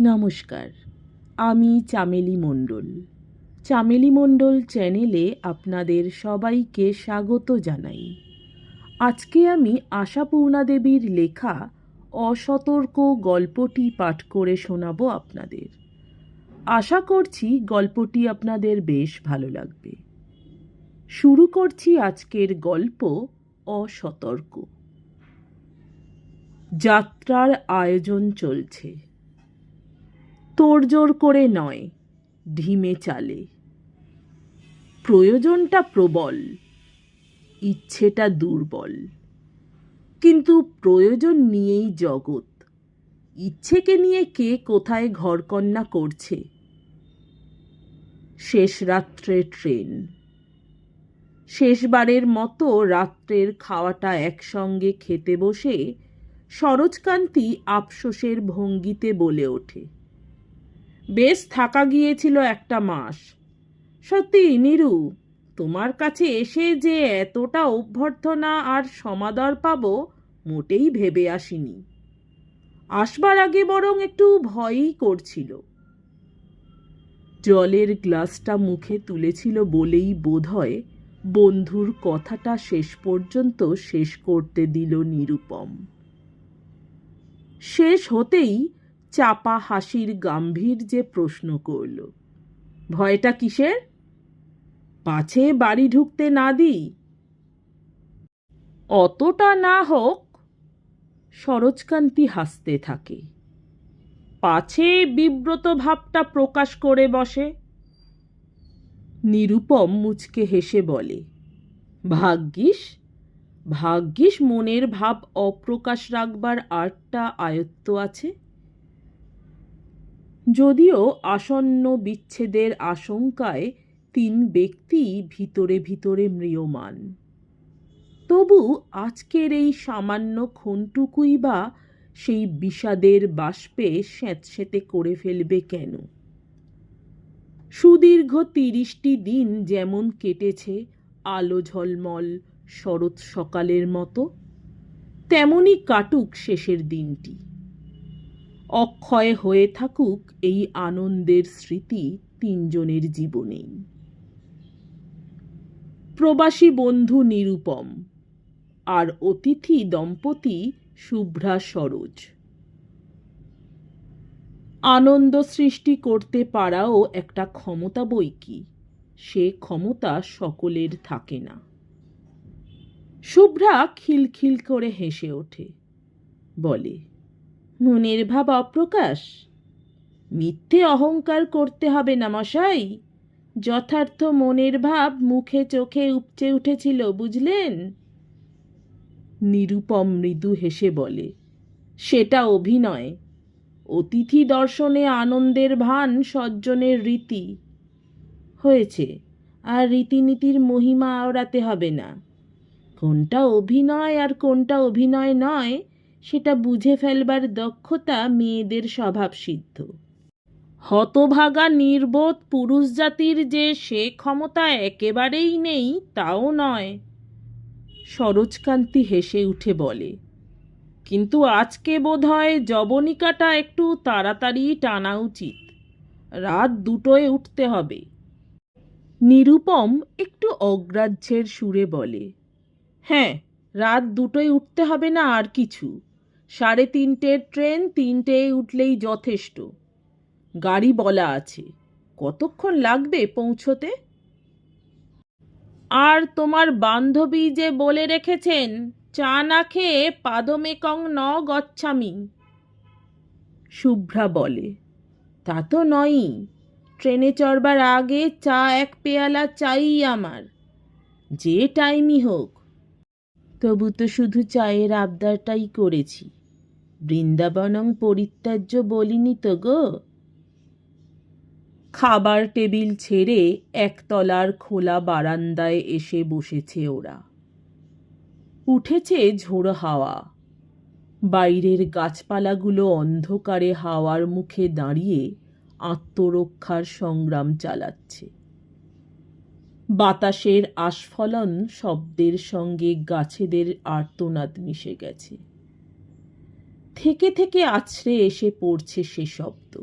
নমস্কার, আমি চামেলি মণ্ডল। চামেলি মণ্ডল চ্যানেলে আপনাদের সবাইকে স্বাগত জানাই। আজকে আমি আশাপূর্ণা দেবীর লেখা অসতর্ক গল্পটি পাঠ করে শোনাবো আপনাদের। আশা করছি গল্পটি আপনাদের বেশ ভালো লাগবে। শুরু করছি আজকের গল্প অসতর্ক। যাত্রার আয়োজন চলছে। তোড়জোড় করে নয়, ঢিমে চালে। প্রয়োজনটা প্রবল, ইচ্ছেটা দুর্বল। কিন্তু প্রয়োজন নিয়েই জগৎ। ইচ্ছেকে নিয়ে কে কোথায় ঘরকন্যা করছে? শেষ রাত্রে ট্রেন। শেষবারের মতো রাত্রের খাওয়াটা একসঙ্গে খেতে বসে সরোজকান্তি আফসোসের ভঙ্গিতে বলে ওঠে। বেশ থাকা গিয়েছিল একটা মাস। সত্যি, নিরু, তোমার কাছে এসে যে এতটা অভ্যর্থনা আর সমাদর পাব, মোটেই ভেবে আসিনি। আসবার আগে বরং একটু ভয়ই করছিল। জলের গ্লাসটা মুখে তুলেছিল বলেই বোধহয় বন্ধুর কথাটা শেষ পর্যন্ত শেষ করতে দিল নিরুপম। শেষ হতেই চাপা হাসির গাম্ভীর্যে প্রশ্ন করল, ভয়টা কিসের? পাছে বাড়ি ঢুকতে না দিই? অতটা না হোক, সরোজকান্তি হাসতে থাকে। পাছে বিব্রত ভাবটা প্রকাশ করে বসে? নিরুপম মুচকে হেসে বলে, ভাগ্যিস ভাগ্যিস মনের ভাব অপ্রকাশ রাখবার আর্টটা আয়ত্ত আছে। যদিও আসন্ন বিচ্ছেদের আশঙ্কায় তিন ব্যক্তি ভিতরে ভিতরে ম্রিয়মান। তবু আজকের এই সামান্য ক্ষণটুকুই বা সেই বিষাদের বাষ্পে স্যাঁতস্যাঁতে করে ফেলবে কেন? সুদীর্ঘ তিরিশটি দিন যেমন কেটেছে আলো ঝলমল শরৎ সকালের মতো তেমনই কাটুক শেষের দিনটি। অক্ষয় হয়ে থাকুক এই আনন্দের স্মৃতি তিনজনের জীবনেই প্রবাসী বন্ধু নিরুপম, আর অতিথি দম্পতি শুভ্রা সরোজ। আনন্দ সৃষ্টি করতে পারাও একটা ক্ষমতা বই কি? সে ক্ষমতা সকলের থাকে না। শুভ্রা খিলখিল করে হেসে ওঠে, বলে মনের ভাব অপ্রকাশ। মিথ্যে অহংকার করতে হবে না মশাই। যথার্থ মনের ভাব মুখে চোখে উপচে উঠেছিল, বুঝলেন? নিরুপম মৃদু হেসে বলে, সেটা অভিনয়। অতিথি দর্শনে আনন্দের ভান সজ্জনের রীতি। হয়েছে, আর রীতিনীতির মহিমা আওড়াতে হবে না। কোনটা অভিনয় আর কোনটা অভিনয় নয় সেটা বুঝে ফেলবার দক্ষতা মেয়েদের স্বভাব সিদ্ধ। হতভাগা নির্বোধ পুরুষ জাতির যে সে ক্ষমতা একেবারেই নেই, তাও নয়। সরোজকান্তি হেসে উঠে বলে, কিন্তু আজকে বোধহয় জবনিকাটা একটু তাড়াতাড়ি টানা উচিত। রাত দুটোয় উঠতে হবে। নিরুপম একটু অগ্রাহ্যের সুরে বলে হ্যাঁ রাত দুটোয় উঠতে হবে না আর কিছু। সাড়ে তিনটের ট্রেন তিনটে উঠলেই যথেষ্ট। গাড়ি বলা আছে। কতক্ষণ লাগবে পৌঁছতে? আর তোমার বান্ধবী যে বলে রেখেছেন, চা না খেয়ে পাদমেকং ন গচ্ছামি। শুভ্রা বলে, তা তো নয়ই। ট্রেনে চড়বার আগে চা এক পেয়ালা চাই আমার। যে টাইমই হোক। তবু তো শুধু চায়ের আবদারটাই করেছি। বৃন্দাবনং পরিত্যাজ্য বলিনি তো গো। খাবার টেবিল ছেড়ে একতলার খোলা বারান্দায় এসে বসেছে ওরা। উঠেছে ঝোড়ো হাওয়া। বাইরের গাছপালাগুলো অন্ধকারে হাওয়ার মুখে দাঁড়িয়ে আত্মরক্ষার সংগ্রাম চালাচ্ছে। বাতাসের আস্ফলন শব্দের সঙ্গে গাছেদের আর্তনাদ মিশে গেছে। থেকে থেকে আছড়ে এসে পড়ছে সে শব্দ।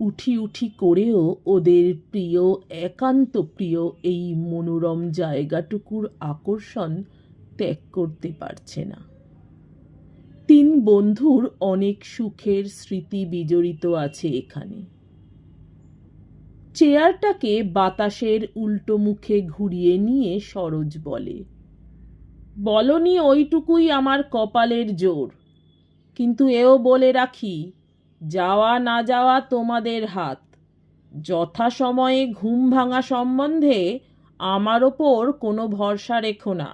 উঠি উঠি করেও ওদের প্রিয়, একান্ত প্রিয় এই মনোরম জায়গাটুকুর আকর্ষণ ত্যাগ করতে পারছে না। তিন বন্ধুর অনেক সুখের স্মৃতি বিজড়িত আছে এখানে। চেয়ারটাকে বাতাসের উল্টো মুখে ঘুরিয়ে নিয়ে সরোজ বলে, বলনি ওইটুকুই আমার কপালের জোর। কিন্তু এও বলে রাখি, যাওয়া না যাওয়া তোমাদের হাত। যথাসময়ে ঘুম ভাঙা সম্বন্ধে আমার ওপর কোনো ভরসা রেখো না।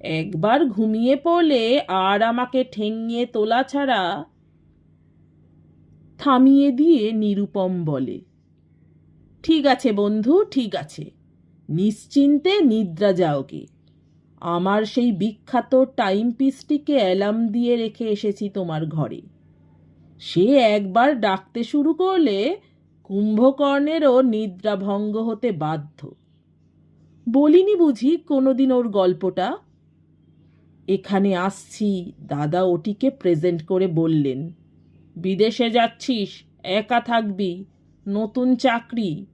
একবার ঘুমিয়ে পড়লে আর আমাকে ঠেঙিয়ে তোলা ছাড়া থামিয়ে দিয়ে নিরুপম বলে, ঠিক আছে বন্ধু, ঠিক আছে। নিশ্চিন্তে নিদ্রা যাওগে আমার সেই বিখ্যাত টাইম পিসটিকে অ্যালার্ম দিয়ে রেখে এসেছি তোমার ঘরে। সে একবার ডাকতে শুরু করলে কুম্ভকর্ণেরও নিদ্রাভঙ্গ হতে বাধ্য। বলিনি বুঝি কোনোদিন ওর গল্পটা? এখানে আসছি, দাদা ওটিকে প্রেজেন্ট করে বললেন, বিদেশে যাচ্ছিস, একা থাকবি, নতুন চাকরি,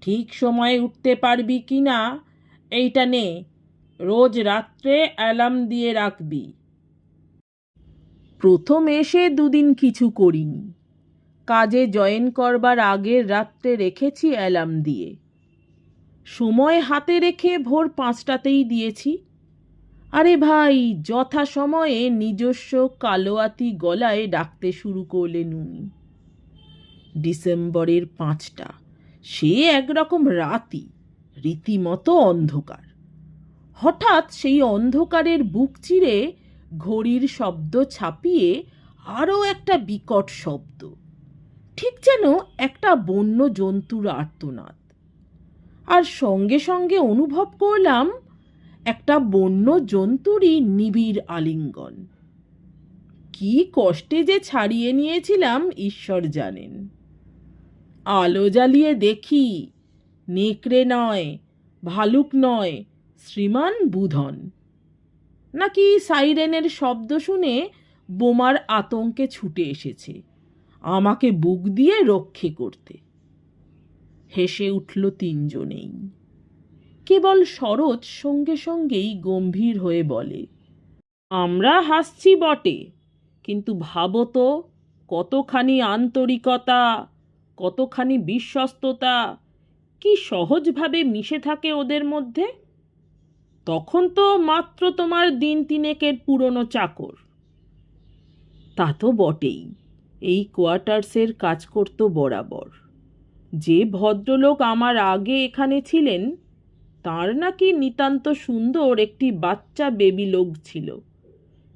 ঠিক সময়ে উঠতে পারবি কি না এইটা নে। রোজ রাত্রে অ্যালার্ম দিয়ে রাখবি। প্রথম এসে দুদিন কিছু করিনি। কাজে জয়েন করবার আগের রাত্রে রেখেছি অ্যালার্ম দিয়ে। সময় হাতে রেখে ভোর পাঁচটাতেই দিয়েছি। আরে ভাই, যথা সময়ে নিজস্ব কালোয়াতি গলায় ডাকতে শুরু করলেন উনি। ডিসেম্বরের পাঁচটা। সে একরকম রাতি, রীতিমতো অন্ধকার। হঠাৎ সেই অন্ধকারের বুক চিরে ঘড়ির শব্দ ছাপিয়ে আরও একটা বিকট শব্দ। ঠিক যেন একটা বন্য জন্তুর আর্তনাদ। আর সঙ্গে সঙ্গে অনুভব করলাম, একটা বন্য জন্তুরই নিবিড় আলিঙ্গন। কি কষ্টে যে ছাড়িয়ে নিয়েছিলাম, ঈশ্বর জানেন। আলো জ্বালিয়ে দেখি, নেকড়ে নয়, ভালুক নয় শ্রীমান বুধন। নাকি সাইরেনের শব্দ শুনে বোমার আতঙ্কে ছুটে এসেছে। আমাকে বুক দিয়ে রক্ষে করতে। হেসে উঠল তিনজনেই। কেবল সরোজ সঙ্গে সঙ্গেই গম্ভীর হয়ে বলে, আমরা হাসছি বটে, কিন্তু ভাবো তো, কতখানি আন্তরিকতা, কতখানি বিশ্বস্ততা, কি সহজভাবে মিশে থাকে ওদের মধ্যে? তখন তো মাত্র তোমার দিন তিনেকের পুরনো চাকর। তা তো বটেই। এই কোয়ার্টার্সের কাজ করতো বরাবর। যে ভদ্রলোক আমার আগে এখানে ছিলেন, তার নাকি নিতান্ত সুন্দর একটি বাচ্চা বেবি লোক ছিল।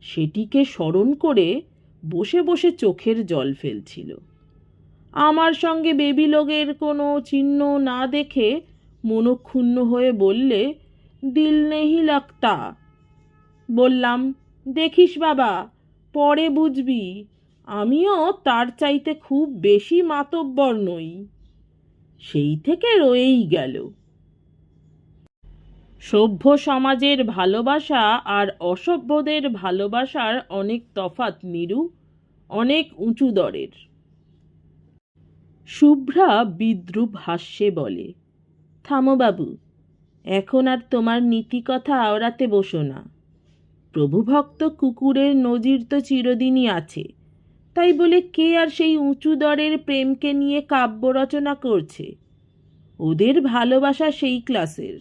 সেটিকে স্মরণ করে বসে বসে চোখের জল ফেলছিল। আমার সঙ্গে বেবি লোকের কোনো চিহ্ন না দেখে মনক্ষুণ্ণ হয়ে বললে দিল নেহি লাগতা বললাম, দেখিস বাবা, পরে বুঝবি, আমিও তার চাইতে খুব বেশি মাতব্বর নই। সেই থেকে রয়েই গেল। সভ্য সমাজের ভালোবাসা আর অসভ্যদের ভালোবাসার অনেক তফাৎ নিরু, অনেক উঁচু দরের। শুভ্রা বিদ্রুপ হাস্যে বলে, থামো বাবু এখন আর তোমার নীতি কথা আওড়াতে বসো না। প্রভুভক্ত কুকুরের নজির তো চিরদিনই আছে। তাই বলে কে আর সেই উঁচু দরের প্রেমকে নিয়ে কাব্য রচনা করছে? ওদের ভালোবাসা সেই ক্লাসের।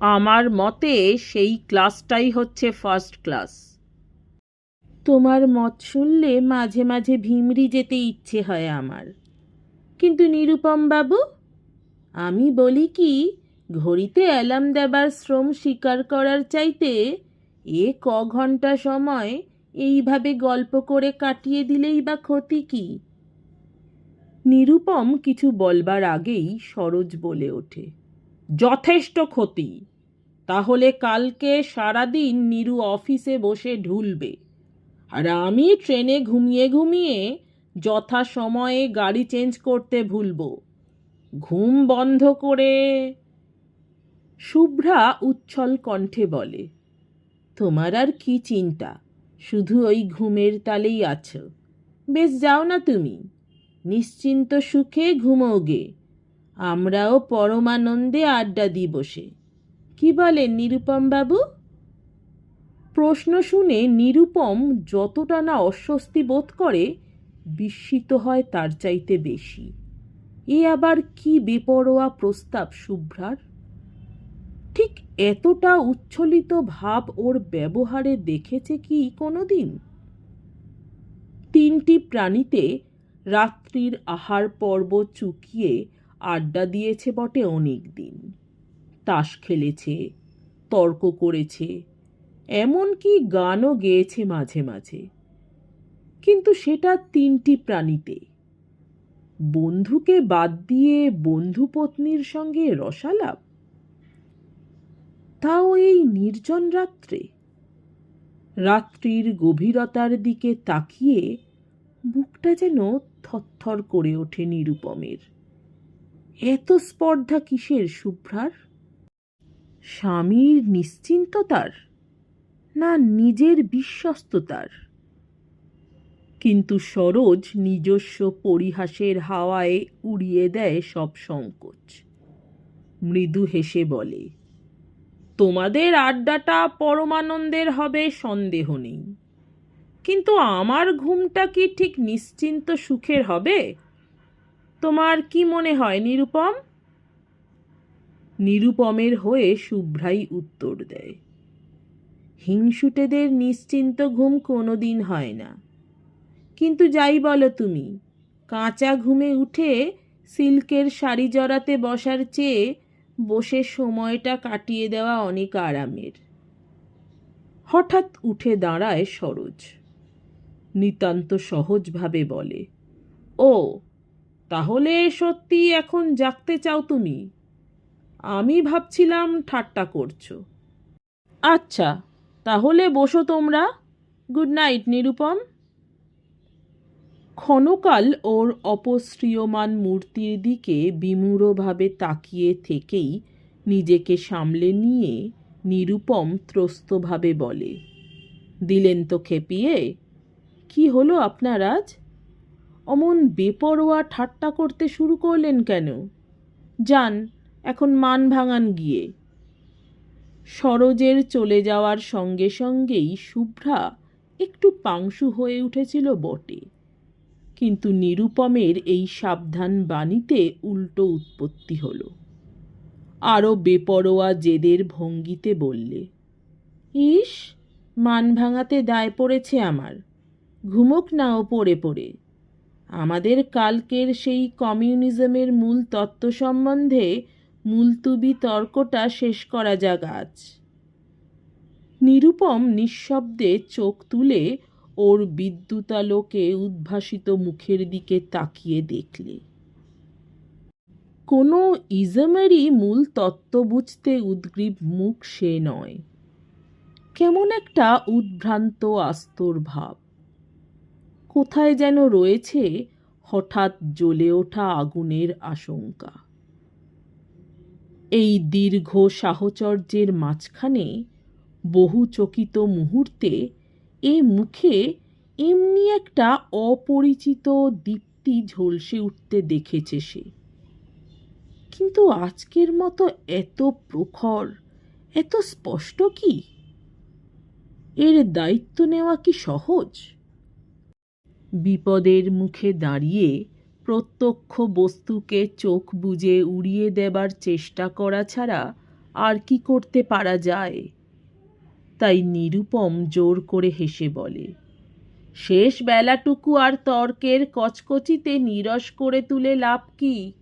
আমার মতে সেই ক্লাসটাই হচ্ছে ফার্স্ট ক্লাস। তোমার মত শুনলে মাঝে মাঝে ভিমরি যেতে ইচ্ছে হয় আমার। কিন্তু নিরুপম বাবু, আমি বলি কি ঘড়িতে অ্যালার্ম দেবার শ্রম স্বীকার করার চাইতে এ ক ঘণ্টা সময় এইভাবে গল্প করে কাটিয়ে দিলেই বা ক্ষতি কি? নিরুপম কিছু বলবার আগেই সরোজ বলে ওঠে, যথেষ্ট ক্ষতি। তাহলে কালকে সারাদিন নিরু অফিসে বসে ঢুলবে আর আমি ট্রেনে ঘুমিয়ে ঘুমিয়ে যথা সময়ে গাড়ি চেঞ্জ করতে ভুলবো। ঘুম বন্ধ করে শুভ্রা উচ্ছল কণ্ঠে বলে, তোমার আর কি চিন্তা? শুধু ওই ঘুমের তালেই আছো। বেশ, যাও না তুমি। নিশ্চিন্ত সুখে ঘুমোগে আমরাও পরমানন্দে আড্ডা দিই বসে। কি বলেন নিরুপম বাবু? প্রশ্ন শুনে নিরুপম যতটা না অস্বস্তি বোধ করে, বিস্মিত হয় তার চাইতে বেশি। এ আবার কি বেপরোয়া প্রস্তাব শুভ্রার? ঠিক এতটা উচ্ছলিত ভাব ওর ব্যবহারে দেখেছে কি কোনোদিন? তিনটি প্রাণীতে রাত্রির আহার পর্ব চুকিয়ে আড্ডা দিয়েছে বটে অনেক দিন। তাস খেলেছে, তর্ক করেছে, এমনকি গানও গেয়েছে মাঝে মাঝে। কিন্তু সেটা তিনটি প্রাণীতে। বন্ধুকে বাদ দিয়ে বন্ধু পত্নীর সঙ্গে রসালাপ? তাও এই নির্জন রাত্রে? রাত্রির গভীরতার দিকে তাকিয়ে বুকটা যেন থরথর করে ওঠে নিরুপমের। এত স্পর্ধা কিসের শুভ্রার স্বামীর নিশ্চিন্ততার না নিজের বিশ্বস্ততার? কিন্তু সরোজ নিজস্ব পরিহাসের হাওয়ায় উড়িয়ে দেয় সব সংকোচ। মৃদু হেসে বলে তোমাদের আড্ডাটা পরমানন্দের হবে, সন্দেহ নেই। কিন্তু আমার ঘুমটা কি ঠিক নিশ্চিন্ত সুখের হবে? তোমার কি মনে হয়, নিরুপম? নিরুপমের হয়ে শুভ্রাই উত্তর দেয়, হিংসুটেদের নিশ্চিন্ত ঘুম কোনোদিন হয় না। কিন্তু যাই বলো তুমি, কাঁচা ঘুমে উঠে সিল্কের শাড়ি জড়াতে বসার চেয়ে বসে সময়টা কাটিয়ে দেওয়া অনেক আরামের। হঠাৎ উঠে দাঁড়ায় সরোজ। নিতান্ত সহজভাবে বলে, ও, তাহলে সত্যি এখন জাগতে চাও তুমি? আমি ভাবছিলাম ঠাট্টা করছ। আচ্ছা তাহলে বসো তোমরা। Good night, Nirupam. ক্ষণকাল ওর অপশ্রিয়মান মূর্তির দিকে বিমূঢ়ভাবে তাকিয়ে থেকেই নিজেকে সামলে নিয়ে নিরুপম ত্রস্তভাবে বলে, দিলেন তো খেপিয়ে, কি হলো আপনার আজ? অমন বেপরোয়া ঠাট্টা করতে শুরু করলেন কেন? যান, এখন মান ভাঙান গিয়ে। সরোজের চলে যাওয়ার সঙ্গে সঙ্গেই শুভ্রা একটু পাংশু হয়ে উঠেছিল বটে। কিন্তু নিরুপমের এই সাবধান বাণীতে উল্টো উৎপত্তি হলো। আরও বেপরোয়া জেদের ভঙ্গিতে বললে, ইস, মান ভাঙাতে দায় পড়েছে আমার। ঘুমোক না ও পড়ে পড়ে। আমাদের কালকের সেই কমিউনিজমের মূল তত্ত্ব সম্বন্ধে মুলতুবি তর্কটা শেষ করা যাক আজ। নিরুপম নিঃশব্দে চোখ তুলে ওর বিদ্যুতালোকে উদ্ভাসিত মুখের দিকে তাকিয়ে দেখলে। কোনো ইজমেরই মূল তত্ত্ব বুঝতে উদ্গ্রীব মুখ সে নয়। কেমন একটা উদ্ভ্রান্ত আস্তর ভাব। কোথায় যেন রয়েছে হঠাৎ জ্বলে ওঠা আগুনের আশঙ্কা। এই দীর্ঘ সাহচর্যের মাঝখানে বহু চকিত মুহূর্তে এ মুখে এমনি একটা অপরিচিত দীপ্তি ঝলসে উঠতে দেখেছে সে। কিন্তু আজকের মতো এত প্রখর, এত স্পষ্ট কি? এর দায়িত্ব নেওয়া কি সহজ? বিপদের মুখে দাঁড়িয়ে প্রত্যক্ষ বস্তুকে চোখ বুজে উড়িয়ে দেবার চেষ্টা করা ছাড়া আর কি করতে পারা যায়? তাই নিরুপম জোর করে হেসে বলে, শেষ বেলাটুকু আর তর্কের কচকচিতে নিরস করে তুলে লাভ কি?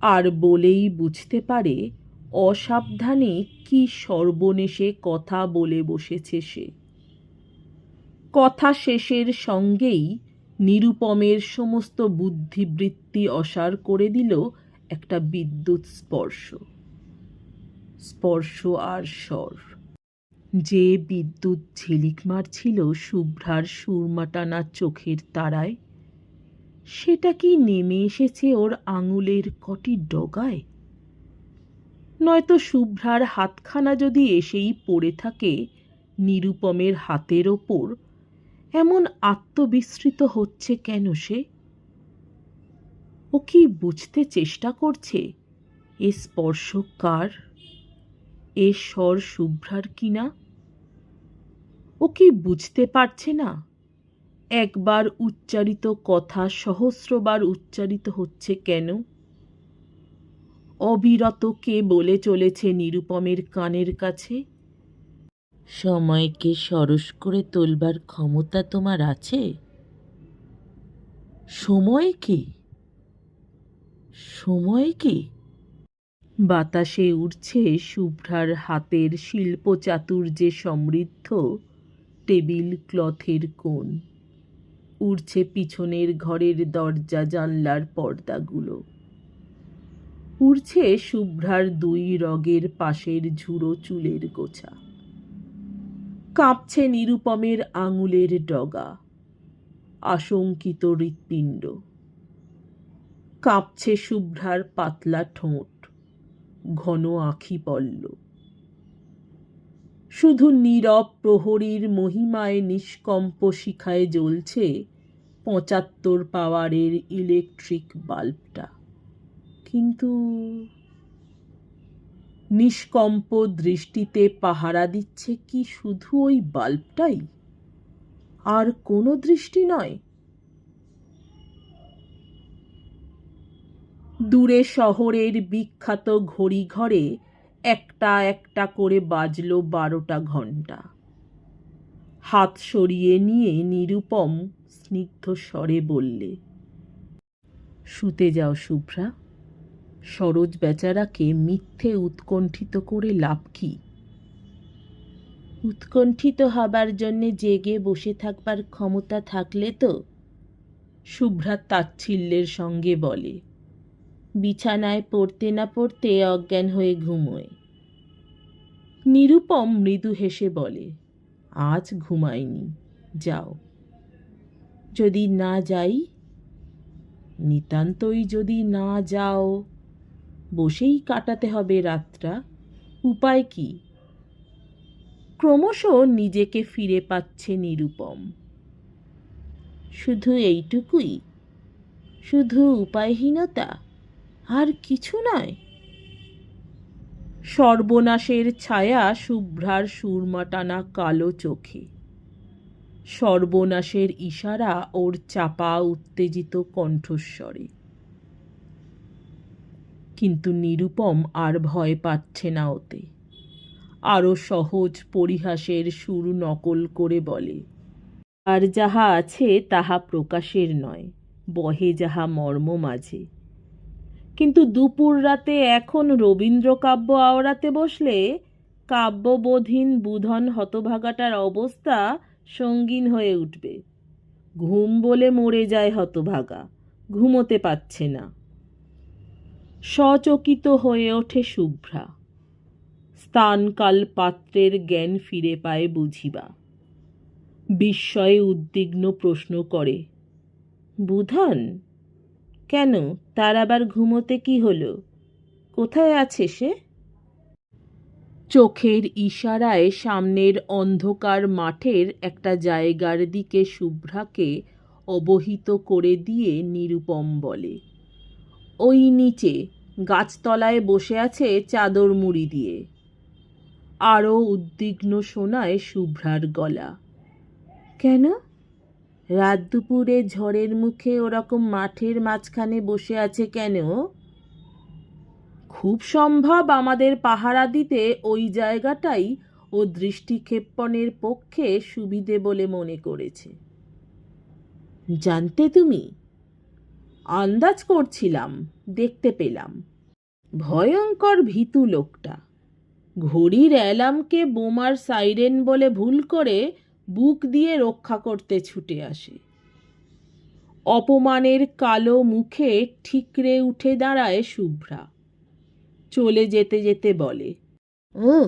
আর বলেই বুঝতে পারে অসাবধানে কি সর্বনেশে কথা বলে বসেছে সে। কথা শেষের সঙ্গেই নিরুপমের সমস্ত বুদ্ধিবৃত্তি অসার করে দিল একটা বিদ্যুৎ স্পর্শ। স্পর্শ আর স্বর। যে বিদ্যুৎ ঝিলিক মারছিল শুভ্রার সুরমাটানা চোখের তারায়, সেটা কি নেমে এসেছে ওর আঙুলের কটি ডগায়? নয়তো শুভ্রার হাতখানা যদি এসেই পড়ে থাকে, নিরুপমের হাতের ওপর এমন আত্মবিস্মৃত হচ্ছে কেন সে? ও কি বুঝতে চেষ্টা করছে এ স্পর্শ কার? এ স্বর শুভ্রার কিনা? ও কি বুঝতে পারছে না? একবার উচ্চারিত কথা সহস্রবার উচ্চারিত হচ্ছে কেন? অবিরত কে বলে চলেছে নিরুপমের কানের কাছে? সময়কে সরস করে তোলবার ক্ষমতা তোমার আছে? সময় কি? সময় কি? বাতাসে উড়ছে শুভ্রার হাতের শিল্প চাতুর্যে সমৃদ্ধ টেবিল ক্লথের কোণ। উড়ছে পিছনের ঘরের দরজা জানলার পর্দাগুলো। উড়ছে শুভ্রার দুই রগের পাশের ঝুড়ো চুলের গোছা। কাঁপছে নিরুপমের আঙুলের ডগা। আশঙ্কিত হৃৎপিণ্ড। কাঁপছে শুভ্রার পাতলা ঠোঁট। ঘন আখি পল্ল। শুধু নীরব প্রহরীর মহিমায় নিষ্কম্প শিখায় জ্বলছে পঁচাত্তর পাওয়ারের ইলেকট্রিক বাল্বটা। কিন্তু নিষ্কম্প দৃষ্টিতে পাহারা দিচ্ছে কি শুধু ওই বাল্বটাই? আর কোনো দৃষ্টি নয়। দূরে শহরের বিখ্যাত ঘড়ি ঘরে একটা একটা করে বাজলো বারোটা ঘণ্টা। হাত সরিয়ে নিয়ে নিরুপম স্নিগ্ধ স্বরে বললে, শুতে যাও শুভ্রা সরোজ বেচারাকে মিথ্যে উৎকণ্ঠিত করে লাভ কি? উৎকণ্ঠিত হবার জন্যে জেগে বসে থাকবার ক্ষমতা থাকলে তো? শুভ্রা তাচ্ছিল্যের সঙ্গে বলে বিছানায় পড়তে না পড়তে অজ্ঞান হয়ে ঘুমোয়। নিরুপম মৃদু হেসে বলে, আজ ঘুমাইনি, যাও। যদি না যাই, নিতান্তই যদি না যাও, বসেই কাটাতে হবে রাতটা। উপায় কি? ক্রমশ নিজেকে ফিরে পাচ্ছে নিরুপম। শুধু এইটুকুই? শুধু উপায়হীনতা? আর কিছু নয়। সর্বনাশের ছায়া শুভ্রার সুরমাটানা কালো চোখে। সর্বনাশের ইশারা ওর চাপা উত্তেজিত কণ্ঠস্বরে। কিন্তু নিরুপম আর ভয় পাচ্ছে না ওতে। আরও সহজ পরিহাসের সুর নকল করে বলে, আর যাহা আছে তাহা প্রকাশের নয়, বহে যাহা মর্ম মাঝে। কিন্তু দুপুর রাতে এখন রবীন্দ্র কাব্য আওড়াতে বসলে কাব্যবোধহীন বুধন হতভাগাটার অবস্থা সঙ্গীন হয়ে উঠবে। ঘুম বলে মরে যায় হতভাগা, ঘুমোতে পাচ্ছে না। সচকিত হয়ে ওঠে শুভ্রা, স্থানকাল পাত্রের জ্ঞান ফিরে পায় বুঝিবা। বিস্ময়ে উদ্বিগ্ন প্রশ্ন করে, বুধন কেন? তার আবার ঘুমোতে কি হলো? কোথায় আছে সে? চোখের ইশারায় সামনের অন্ধকার মাঠের একটা জায়গার দিকে শুভ্রাকে অবহিত করে দিয়ে নিরুপম বলে, ওই নিচে গাছতলায় বসে আছে চাদর মুড়ি দিয়ে। আরও উদ্বিগ্ন শোনায় শুভ্রার গলা, কেন? রাত দুপুরে ঝড়ের মুখে ওরকম মাঠের মাঝখানে বসে আছে কেন? খুব সম্ভব আমাদের পাহারা দিতে ওই জায়গাটাই ও দৃষ্টিক্ষেপণের পক্ষে সুবিধে বলে মনে করেছে। জানতে তুমি? আন্দাজ করছিলাম, দেখতে পেলাম। ভয়ঙ্কর ভীতু লোকটা। ঘড়ির অ্যালার্মকে বোমার সাইরেন বলে ভুল করে বুক দিয়ে রক্ষা করতে ছুটে আসে। অপমানের কালো মুখে ঠিকরে উঠে দাঁড়ায় শুভ্রা। চলে যেতে যেতে বলে, ও,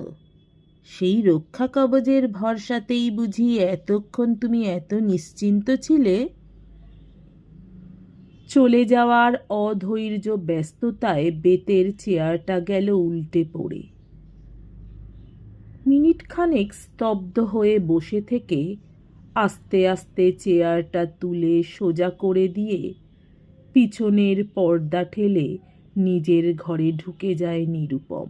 সেই রক্ষা কবচের ভরসাতেই বুঝি এতক্ষণ তুমি এত নিশ্চিন্ত ছিলে? চলে যাওয়ার অধৈর্য ব্যস্ততায় বেতের চেয়ারটা গেল উল্টে পড়ে। মিনিট খানেক স্তব্ধ হয়ে বসে থেকে আস্তে আস্তে চেয়ারটা তুলে সোজা করে দিয়ে পিছনের পর্দা ঠেলে নিজের ঘরে ঢুকে যায় নিরুপম।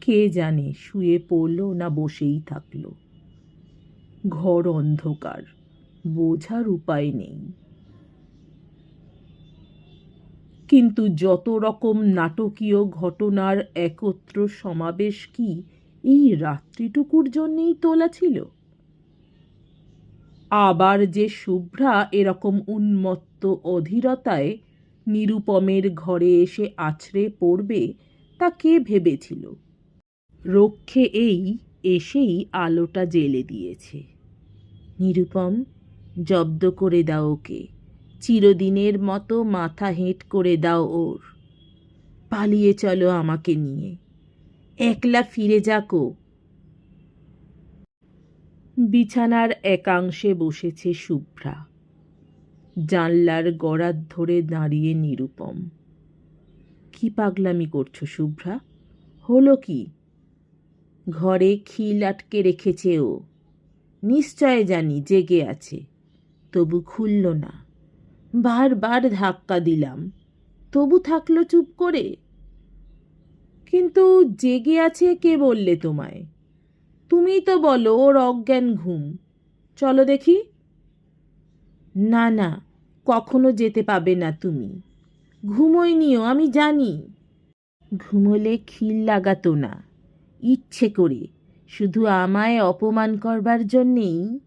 কে জানে শুয়ে পড়ল না বসেই থাকল। ঘর অন্ধকার, বোঝার উপায় নেই। কিন্তু যত রকম নাটকীয় ঘটনার একত্র সমাবেশ কি এই রাত্রিটুকুর জন্যেই তোলা ছিল। আবার যে শুভ্রা এরকম উন্মত্ত অধীরতায় নিরুপমের ঘরে এসে আছড়ে পড়বে, তা কে ভেবেছিল? রক্ষে এই এসেই আলোটা জেলে দিয়েছে। নিরুপম, জব্দ করে দাও ওকে। চিরদিনের মতো মাথা হেঁট করে দাও ওর। পালিয়ে চলো আমাকে নিয়ে। একলা ফিরে যাকো। বিছানার একাংশে বসেছে শুভ্রা। জানলার গড়াত ধরে দাঁড়িয়ে নিরুপম। কি পাগলামি করছ শুভ্রা? হলো কি? ঘরে খিল আটকে রেখেছে ও। নিশ্চয় জানি জেগে আছে। তবু খুলল না। বারবার ধাক্কা দিলাম। তবু থাকল চুপ করে? কিন্তু জেগে আছে কে বললে তোমায়? তুমি তো বলো ওর অজ্ঞান ঘুম। চলো দেখি। না না, কখনো যেতে পাবে না তুমি। ঘুমোই নিও, আমি জানি। ঘুমোলে খিল লাগাতো না। ইচ্ছে করে, শুধু আমায় অপমান করবার জন্যেই।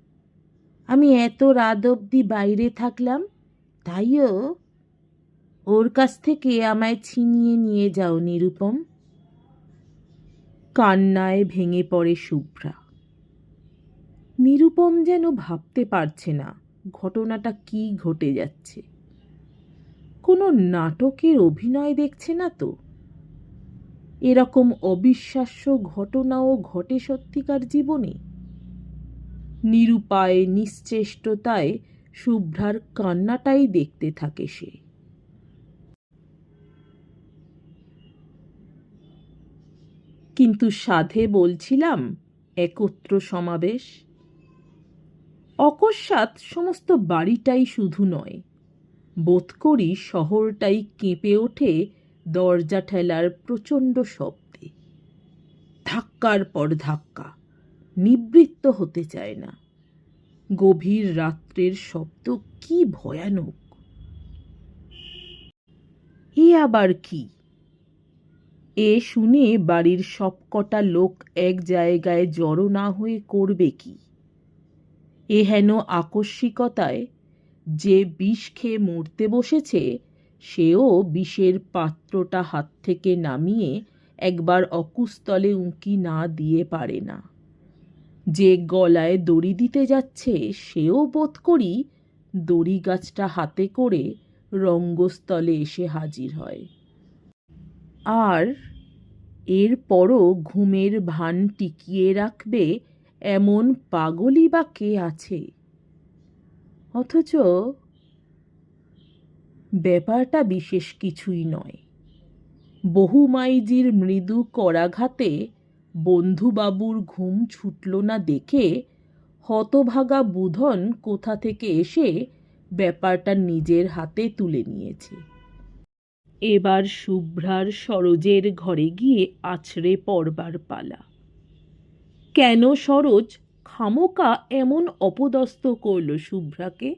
আমি এত রাত অবধি বাইরে থাকলাম, তাইও? ওর কাছ থেকে আমায় ছিনিয়ে নিয়ে যাও, নিরুপম। কান্নায় ভেঙে পড়ে শুভ্রা। নিরুপম যেন ভাবতে পারছে না ঘটনাটা কি ঘটে যাচ্ছে। কোনো নাটকের অভিনয় দেখছে না তো? এরকম অবিশ্বাস্য ঘটনাও ঘটে সত্যিকার জীবনে? নিরুপায় নিশ্চেষ্টতায় শুভ্রার কান্নাটাই দেখতে থাকে সে। কিন্তু সাধে বলছিলাম একত্র সমাবেশ। অকস্মাৎ সমস্ত বাড়িটাই শুধু নয়, বোধ করি শহরটাই কেঁপে ওঠে দরজা ঠেলার প্রচণ্ড শব্দে। ধাক্কার পর ধাক্কা, নিবৃত্ত হতে চায় না। গভীর রাত্রের শব্দ কি ভয়ানক। এ আবার কি? এ শুনে বাড়ির সবকটা লোক এক জায়গায় জড়ো না হয়ে করবে কি? এ হেন আকস্মিকতায় যে বিষ খেয়ে মরতে বসেছে, সেও বিষের পাত্রটা হাত থেকে নামিয়ে একবার অকুস্তলে উঁকি না দিয়ে পারে না। যে গলায় দড়ি দিতে যাচ্ছে, সেও বোধ করি দড়ি গাছটা হাতে করে রঙ্গস্থলে এসে হাজির হয়। আর এরপরও ঘুমের ভান টিকিয়ে রাখবে এমন পাগলই বা কে আছে? অথচ ব্যাপারটা বিশেষ কিছুই নয়। বহুমাইজির মৃদু করাঘাতে বন্ধুবাবুর ঘুম ছুটল না দেখে হতভাগা বুধন কোথা থেকে এসে ব্যাপারটা নিজের হাতে তুলে নিয়েছে। এবার শুভ্রার সরোজের ঘরে গিয়ে আছড়ে পড়বার পালা। কেন সরোজ খামোকা এমন অপদস্থ করল শুভ্রাকে?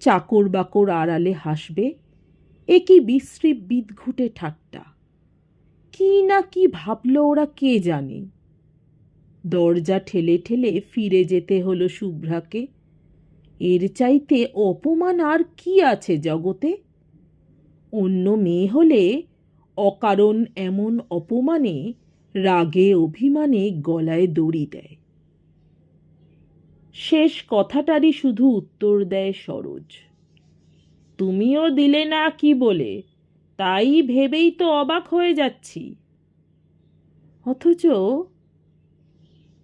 চাকর বাকর আড়ালে হাসবে, এ কি বিশ্রী বিদঘুটে ঠাট্টা? কি না কি ভাবল ওরা কে জানে? দরজা ঠেলে ঠেলে ফিরে যেতে হলো শুভ্রাকে। এর চাইতে অপমান আর কি আছে জগতে? অন্য মেয়ে হলে অকারণ এমন অপমানে, রাগে অভিমানে গলায় দড়ি দেয়। শেষ কথাটারই শুধু উত্তর দেয় সরোজ। তুমিও দিলে না কি বলে? তাই ভেবেই তো অবাক হয়ে যাচ্ছি। অথচ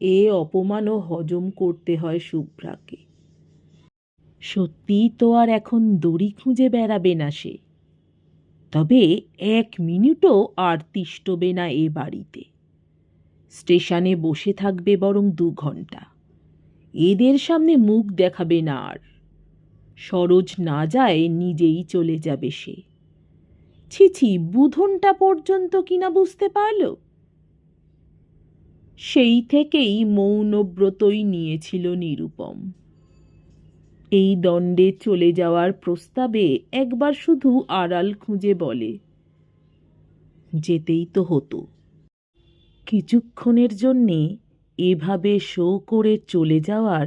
এ অপমানও হজম করতে হয় শুভ্রাকে সত্যিই তো আর এখন দড়ি খুঁজে বেড়াবে না সে। তবে এক মিনিটও আর তিষ্টবে না এ বাড়িতে। স্টেশনে বসে থাকবে বরং দু ঘণ্টা এদের সামনে মুখ দেখাবে না আর। সরোজ না যায় নিজেই চলে যাবে সে। ছি ছি, বুধনটা পর্যন্ত কিনা বুঝতে পারল? সেই থেকেই মৌনব্রতই নিয়েছিল নিরুপম। এই দণ্ডে চলে যাওয়ার প্রস্তাবে একবার শুধু আড়াল খুঁজে বলে। যেতেই তো হতো। কিছুক্ষণের জন্যে এভাবে শো করে চলে যাওয়ার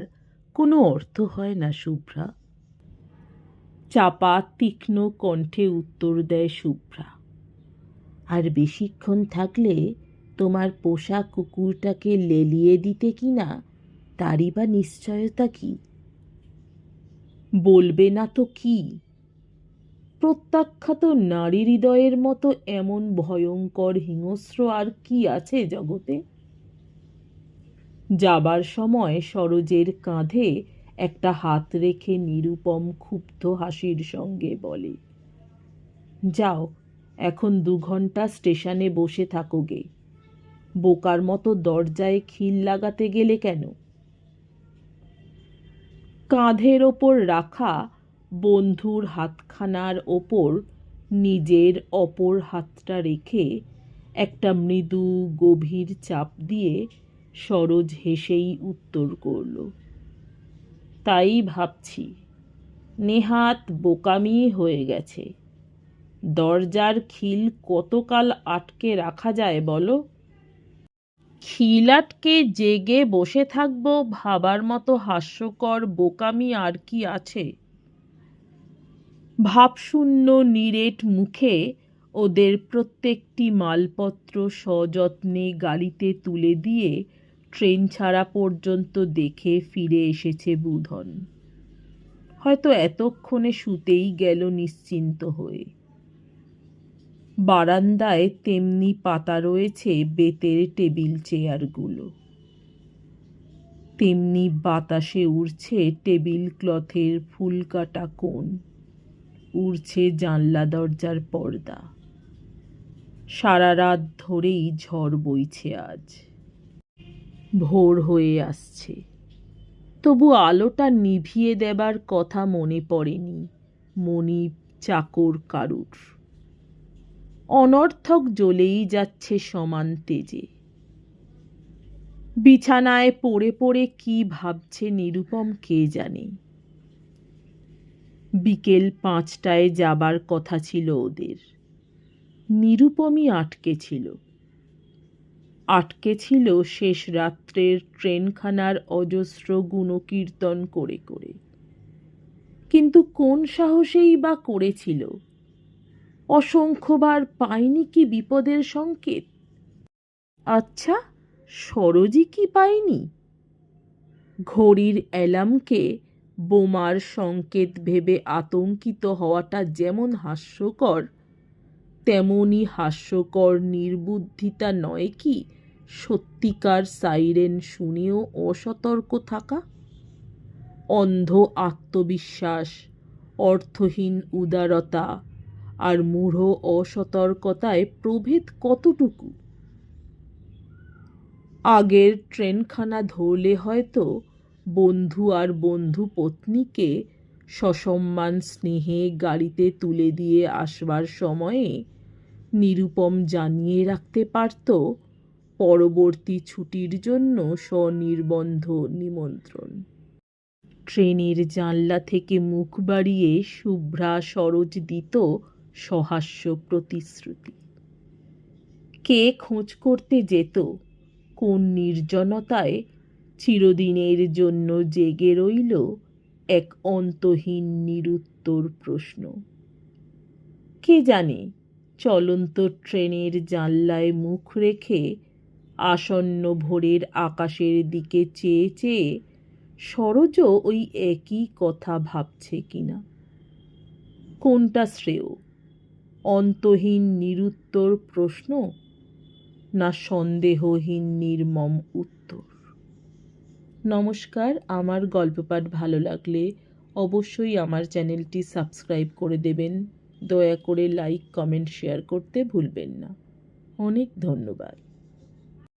কোনো অর্থ হয় না শুভ্রা। চাপা, তীক্ষ্ণ কণ্ঠে উত্তর দেয় শুভ্রা, আর বেশিক্ষণ থাকলে তোমার পোষা কুকুরটাকে লেলিয়ে দিতে কি না? তারই বা নিশ্চয়তা কি? বলবে না তো কি? প্রত্যাখ্যাত নারী হৃদয়ের মতো এমন ভয়ঙ্কর হিংস্র আর কি আছে জগতে? যাবার সময় সরোজের কাঁধে একটা হাত রেখে নিরুপম ক্ষুব্ধ হাসির সঙ্গে বলে, যাও, এখন দু ঘণ্টা স্টেশনে বসে থাকোগে বোকার মতো দরজায় খিল লাগাতে গেলে কেন? কাঁধের ওপর রাখা বন্ধুর হাতখানার ওপর নিজের অপর হাতটা রেখে একটা মৃদু গভীর চাপ দিয়ে সরোজ হেসেই উত্তর করল, তাই ভাবছি, নেহাত বোকামি হয়ে গেছে। দরজার খিল কতকাল আটকে রাখা যায় বলো? খিল আটকে জেগে বসে থাকব, ভাবার মতো হাস্যকর বোকামি আর কি আছে? ভাবশূন্য নিরেট মুখে ওদের প্রত্যেকটি মালপত্র সযত্নে গাড়িতে তুলে দিয়ে ট্রেন ছাড়া পর্যন্ত দেখে ফিরে এসেছে বুধন। হয়তো এতক্ষণে শুতেই গেল নিশ্চিন্ত হয়ে। বারান্দায় তেমনি পাতা রয়েছে বেতের টেবিল চেয়ারগুলো। তেমনি বাতাসে উড়ছে টেবিল ক্লথের ফুল কাটা উড়ছে জানলা দরজার পর্দা। সারা রাত ধরেই ঝড় বইছে আজ। ভোর হয়ে আসছে। তবু আলোটা নিভিয়ে দেবার কথা মনে পড়েনি মনিব চাকর কারুর। অনর্থক জ্বলেই যাচ্ছে সমান তেজে। বিছানায় পড়ে পড়ে কি ভাবছে নিরুপম কে জানে। বিকেল পাঁচটায় যাবার কথা ছিল ওদের। নিরুপমই আটকে ছিল। আটকে ছিল শেষ রাত্রের ট্রেনখানার অজস্র গুণকীর্তন করে করে। কিন্তু কোন সাহসেই বা করেছিল? অসংখ্যবার পায়নি কি বিপদের সংকেত? আচ্ছা সরোজি কি পায়নি ঘড়ির অ্যালার্মকে বোমার সংকেত ভেবে আতঙ্কিত হওয়াটা যেমন হাস্যকর তেমনই হাস্যকর নির্বুদ্ধিতা নয় কি সত্যিকার সাইরেন শুনেও অসতর্ক থাকা? অন্ধ আত্মবিশ্বাস, অর্থহীন উদারতা আর মূঢ় অসতর্কতায় প্রভেদ কতটুকু? আগের ট্রেনখানা ধরলে হয়তো বন্ধু আর বন্ধু পত্নীকে সসম্মান স্নেহে গাড়িতে তুলে দিয়ে আসবার সময়ে নিরুপম জানিয়ে রাখতে পারত পরবর্তী ছুটির জন্য স্বনির্বন্ধ নিমন্ত্রণ। ট্রেনের জানলা থেকে মুখ বাড়িয়ে শুভ্রা সরোজ দিত সহাস্য প্রতিশ্রুতি। কে খোঁজ করতে যেত? কোন নির্জনতায় চিরদিনের জন্য জেগে রইল? এক অন্তহীন নিরুত্তর প্রশ্ন। কে জানে? চলন্ত ট্রেনের জানলায় মুখ রেখে আসন্ন ভোরের আকাশের দিকে চেয়ে চেয়ে সরোজও ওই একই কথা ভাবছে কিনা? কোনটা শ্রেয়? অন্তহীন নিরুত্তর প্রশ্ন, না সন্দেহহীন নির্মম উত্তর? নমস্কার, আমার গল্প পাঠ ভালো লাগলে অবশ্যই আমার চ্যানেলটি সাবস্ক্রাইব করে দেবেন। দয়া করে লাইক, কমেন্ট, শেয়ার করতে ভুলবেন না। অনেক ধন্যবাদ।